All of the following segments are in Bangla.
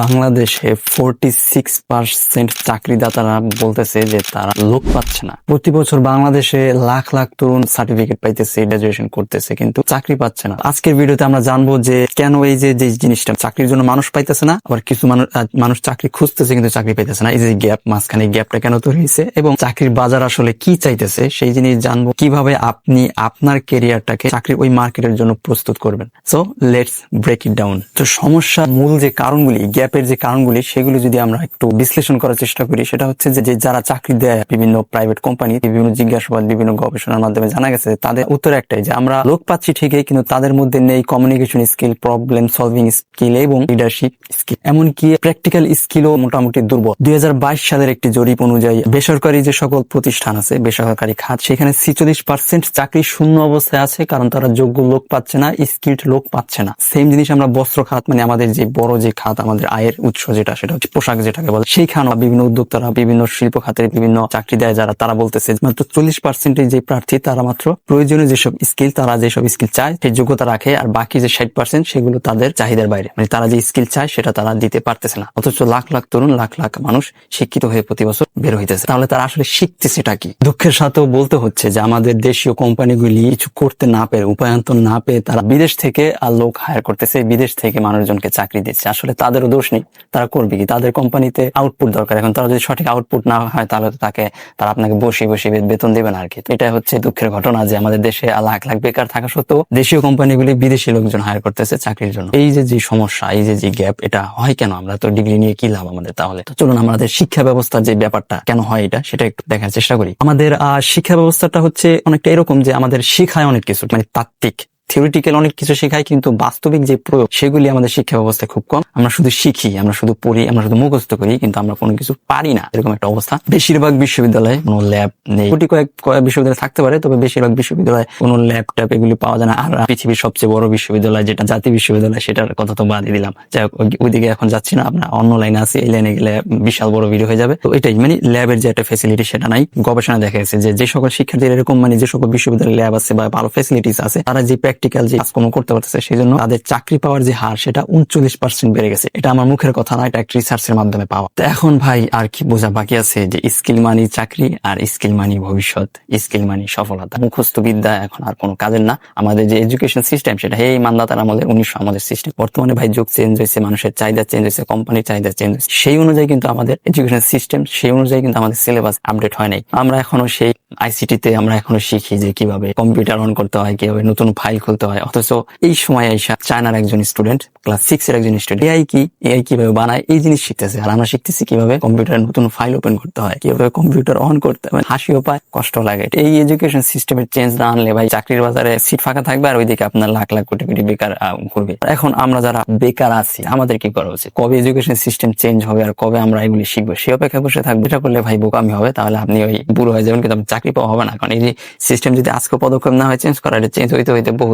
বাংলাদেশে ফোরটি সিক্স পার্সেন্ট চাকরিদাতারা বলতেছে যে তারা লোক পাচ্ছে না। প্রতি বছর বাংলাদেশে লাখ লাখ তরুণ সার্টিফিকেট পাইতেছে গ্রাজুয়েশন করতেছে, কিন্তু চাকরি পাচ্ছে না। আজকের ভিডিওতে আমরা জানব যে কেন এই যে যে জিনিসটা, চাকরির জন্য মানুষ পাইতেছে না, আবার কিছু মানুষ মানুষ চাকরি খুঁজতেছে কিন্তু চাকরি পাইতেছে না। এই যে গ্যাপ মাঝখানে গ্যাপটা কেন তৈরি হয়েছে এবং চাকরির বাজার আসলে কি চাইতেছে, সেই জিনিস জানব। কীভাবে আপনি আপনার কেরিয়ারটাকে চাকরির ওই মার্কেটের জন্য প্রস্তুত করবেন? So let's break it down তো সমস্যা মূল যে কারণগুলি গ্যাপের যে কারণগুলি, সেগুলি যদি আমরা একটু বিশ্লেষণ করার চেষ্টা করি, সেটা হচ্ছে যে যারা চাকরি দেয় বিভিন্ন প্রাইভেট কোম্পানি বিভিন্ন জিজ্ঞাসাবাদ, বিভিন্ন গবেষণার মাধ্যমে জানা গেছে তাদের উত্তর একটাই, যে আমরা লোক পাচ্ছি ঠিকই, কিন্তু তাদের মধ্যে নেই communication skill problem solving skill এবং লিডারশিপ স্কিল এমনকি প্র্যাকটিক্যাল স্কিলও মোটামুটি দুর্বল। দুই হাজার বাইশ সালের একটি জরিপ অনুযায়ী বেসরকারি যে সকল প্রতিষ্ঠান আছে, বেসরকারি খাত, সেখানে ছিচল্লিশ পার্সেন্ট চাকরি শূন্য অবস্থায় আছে, কারণ তারা যোগ্য লোক পাচ্ছে না স্কিল্ড লোক পাচ্ছে না। সেম জিনিস আমরা বস্ত্র খাত মানে আমাদের যে বড় যে খাত, আমাদের আয়ের উৎস যেটা, সেটা হচ্ছে পোশাক যেটাকে বলে। সেইখানে বিভিন্ন উদ্যোক্তারা, বিভিন্ন শিল্প খাতের বিভিন্ন চাকরি দেয় যারা, তারা বলতেছে মাত্র চল্লিশ পার্সেন্টের যে প্রার্থী, তারা মাত্র প্রয়োজনীয় যেসব স্কিল তারা যেসব স্কিল চায়, সেই যোগ্যতা রাখে আর বাকি যে ষাট পার্সেন্ট সেগুলো তাদের চাহিদার বাইরে। মানে তারা যে স্কিল চায়, সেটা তারা দিতে পারতেছে না। অথচ লাখ লাখ তরুণ, লাখ লাখ মানুষ শিক্ষিত হয়ে প্রতি বছর বের হইতেছে। তাহলে তারা আসলে শিখতেছে সেটা কি? দুঃখের সাথেও বলতে হচ্ছে যে আমাদের দেশীয় কোম্পানিগুলি কিছু করতে না পেরে, উপায়ন্তর না পেয়ে তারা বিদেশ থেকে আর লোক হায়ার করতেছে, বিদেশ থেকে মানুষজনকে চাকরি দিচ্ছে। আসলে তাদেরও দোষ নেই, তারা করবে কি? তাদের কোম্পানিতে আউটপুট দরকার। এখন তারা যদি সঠিক আউটপুট না হয়, তাহলে তাকে, তারা আপনাকে বসে বসে বেতন দেবে না আর কি। এটা হচ্ছে দুঃখের ঘটনা যে আমাদের দেশে লাখ লাখ বেকার থাকা সত্ত্বেও দেশীয় কোম্পানিগুলি বিদেশি লোকজন হায়ার করতেছে চাকরির জন্য। এই যে যে সমস্যা, এই যে যে গ্যাপ এটা হয় কেন? আমরা তো ডিগ্রি নিয়ে কি লাভ আমাদের তাহলে? তো চলুন আমাদের শিক্ষা ব্যবস্থার যে ব্যাপারটা, কেন হয় এটা, সেটা একটু দেখার চেষ্টা করি। আমাদের শিক্ষা ব্যবস্থাটা হচ্ছে অনেকটা এরকম যে আমাদের শিখায় অনেক কিছু মানে তাত্ত্বিক। থিওরিটিক্যাল অনেক কিছু শেখায় কিন্তু বাস্তবিক যে প্রয়োগ সেগুলি আমাদের শিক্ষা ব্যবস্থায় খুব কম। আমরা শুধু শিখি আমরা শুধু পড়ি আমরা শুধু মুখস্থ করি কিন্তু আমরা কোনো কিছু পারি না। এরকম একটা অবস্থা। বেশিরভাগ বিশ্ববিদ্যালয়ে কোনো ল্যাব নেই। কোটি কয়েক কয়েক বিশ্ববিদ্যালয় থাকতে পারে তবে বেশিরভাগ বিশ্ববিদ্যালয়ে কোনো ল্যাব ট্যাব এগুলি পাওয়া যায় না। আর পৃথিবীর সবচেয়ে বড় বিশ্ববিদ্যালয় যেটা জাতীয় বিশ্ববিদ্যালয় সেটার কথা তো বাদই দিলাম। যাই হোক, ওইদিকে এখন যাচ্ছি না আমরা অন্য লাইনে আছি এই লাইনে গেলে বিশাল বড় ভিডিও হয়ে যাবে। তো এটাই মানে ল্যাবের যে একটা ফেসিলিটি সেটা নাই। গবেষণা দেখা গেছে যে যে সকল শিক্ষার্থীরা এরকম মানে যে সকল বিশ্ববিদ্যালয়ে ল্যাব আছে বা ভালো ফেসিলিটিস আছে তারা যে প্র্যাকটিক্যাল যে কাজকর্ম করতে পারতেছে সেই জন্য তাদের চাকরি পাওয়ার যে হার, সেটা উনচল্লিশ পার্সেন্ট বেড়ে গেছে। এটা আমার মুখের কথা না, এটা একটা রিসার্চের মাধ্যমে পাওয়া। তো এখন ভাই, আর কি বোঝা বাকি আছে যে স্কিল মানি চাকরি আর স্কিল মানি ভবিষ্যৎ স্কিল মানি সফলতা। মুখস্থ বিদ্যা এখন আর কোনো কাজের না। আমাদের যে এডুকেশন সিস্টেম সেটা এই মানদাতার আমাদের উনিশশো আমাদের সিস্টেম বর্তমানে ভাই যুগ চেঞ্জ হয়েছে, মানুষের চাহিদা চেঞ্জ হয়েছে কোম্পানির চাহিদা চেঞ্জ হয়েছে। সেই অনুযায়ী কিন্তু আমাদের এডুকেশন সিস্টেম সেই অনুযায়ী কিন্তু আমাদের সিলেবাস আপডেট হয় নাই। আমরা এখনও সেই আইসিটিতে আমরা এখনও শিখি যে কীভাবে কম্পিউটার অন করতে হয়, কীভাবে নতুন ফাইল খুলতে হয়। অথচ এই সময় আইসা চায়নার একজন স্টুডেন্ট ক্লাস সিক্স এর একজন স্টুডেন্ট এআই কি? এআই কীভাবে বানায়? এই জিনিস শিখতেছে। আর আমরা শিখতেছি কীভাবে কম্পিউটারে নতুন ফাইল ওপেন করতে হয়, কীভাবে কম্পিউটার অন করতে হয়। হাসিও পায়, কষ্ট লাগে। এই এডুকেশন সিস্টেমের চেঞ্জ না আনলে ভাই চাকরির বাজারে সিট ফাঁকা থাকবে আর ওইদিকে আপনার লাখ লাখ কোটি কোটি বেকার ঘুরবে। এখন আমরা যারা বেকার আছি, আমাদের কি করা উচিত? কবে এডুকেশন সিস্টেম চেঞ্জ হবে আর কবে আমরা এগুলি শিখব? সে অপেক্ষা বসে থাকবে। এটা করলে ভাই বোকামি হবে, তাহলে আপনি ওই বুড়ো হয়ে যাবেন, কিন্তু চাকরি পাওয়া হবে না। কারণ এই যে সিস্টেম যদি আজকে পদক্ষেপ না হয় চেঞ্জ করা এটা চেঞ্জ হইতে হইতে বহু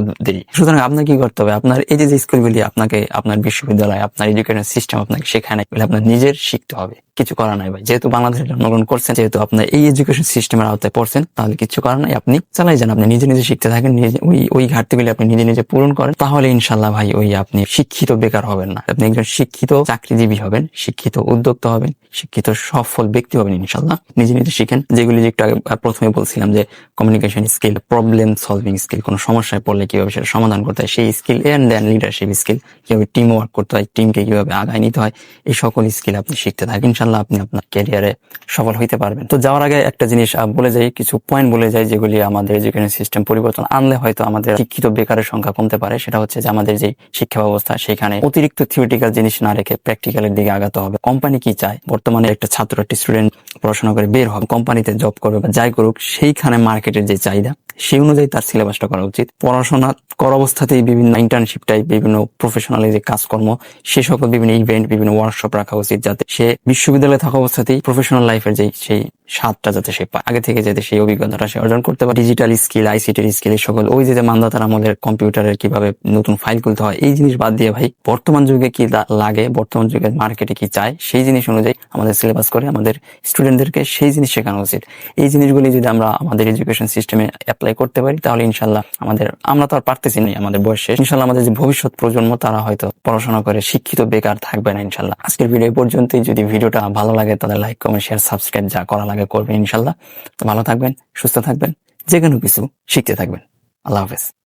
সুতরাং আপনার কি করতে হবে? আপনার এই যে স্কুলগুলি আপনাকে, আপনার বিশ্ববিদ্যালয়, আপনার এডুকেশন সিস্টেম আপনাকে শেখায় না আপনার নিজের শিখতে হবে। কিছু করার নাই ভাই। যেহেতু বাংলাদেশে জন্মগ্রহণ করছেন, যেহেতু আপনার এই এডুকেশন সিস্টেমের আওতায় পড়ছেন, তাহলে কিছু করার নাই। আপনি চালাই যান, আপনি নিজে নিজে শিখতে থাকেন, নিজে ওই ওই ঘাটতিগুলি আপনি নিজে নিজে পূরণ করেন, তাহলে ইনশাল্লাহ ভাই ওই আপনি শিক্ষিত বেকার হবেন না। আপনি একজন শিক্ষিত চাকরিজীবী হবেন, শিক্ষিত উদ্যোক্তা হবেন, শিক্ষিত সফল ব্যক্তি হবেন ইনশাল্লাহ নিজে নিজে শিখেন। যেগুলি যে একটু প্রথমে বলছিলাম যে communication skill problem solving skill কোনো সমস্যায় পড়লে কীভাবে সেটা সমাধান করতে হয়, সেই skill and then leadership skill কীভাবে টিম ওয়ার্ক করতে হয় টিমকে কীভাবে আগায় নিতে হয়, এই সকল স্কিল আপনি শিখতে থাকেন ইনশাল্লাহ আপনি আপনার ক্যারিয়ারে সফল হইতে পারবেন। তো যাওয়ার আগে একটা জিনিস বলে যাই, কিছু পয়েন্ট বলে যাই, যেগুলি আমাদের এডুকেশন সিস্টেম পরিবর্তন আনলে হয়তো আমাদের শিক্ষিত বেকারের সংখ্যা কমতে পারে। সেটা হচ্ছে যে আমাদের যে শিক্ষা ব্যবস্থা, সেখানে অতিরিক্ত থিওরিটিক্যাল জিনিস না রেখে প্র্যাকটিক্যালের দিকে আগাতে হবে। কোম্পানি কি চায়? বর্তমানে একটা ছাত্র, একটা স্টুডেন্ট পড়াশোনা করে বের হবে। কোম্পানিতে জব করবে বা যাই করুক, সেইখানে মার্কেটের যে চাহিদা সেই অনুযায়ী তার সিলেবাসটা করা উচিত। পড়াশোনা করা অবস্থাতেই বিভিন্ন ইন্টার্নশিপ টাইপ বিভিন্ন প্রফেশনাল যে কাজকর্ম, সে সকল বিভিন্ন ইভেন্ট বিভিন্ন ওয়ার্কশপ রাখা উচিত যাতে সে বিশ্ববিদ্যালয়ে থাকা অবস্থাতেই প্রফেশনাল লাইফের যে সেই স্বাদটা যাতে সে পায়। আগে থেকে যাতে সেই অভিজ্ঞতাটা সে অর্জন করতে পারে। ডিজিটাল স্কিল আইসিটির স্কিল এই সকল, ওই যে মানদাতার আমাদের কম্পিউটারের কীভাবে নতুন ফাইল খুলতে হয়, এই জিনিস বাদ দিয়ে ভাই, বর্তমান যুগে কি লাগে, বর্তমান যুগের মার্কেটে কি চায়, সেই জিনিস অনুযায়ী আমাদের সিলেবাস করে আমাদের স্টুডেন্ট স্টুডেন্টদেরকে সেই জিনিস শেখানো উচিত। এই জিনিসগুলি যদি আমরা আমাদের এডুকেশন সিস্টেমে অ্যাপ্লাই করতে পারি, তাহলে ইনশাল্লাহ আমাদের, আমরা তো আর পারতেছি না, আমাদের বয়স ইনশাল্লাহ আমাদের যে ভবিষ্যৎ প্রজন্ম, তারা হয়তো পড়াশোনা করে শিক্ষিত, বেকার থাকবে না ইনশাল্লাহ। আজকের ভিডিও পর্যন্তই। যদি ভিডিওটা ভালো লাগে, তাহলে লাইক কমেন্ট শেয়ার সাবস্ক্রাইব যা করা লাগে করবেন ইনশাল্লাহ। ভালো থাকবেন, সুস্থ থাকবেন যে কোনো কিছু শিখতে থাকবেন। আল্লাহ হাফেজ।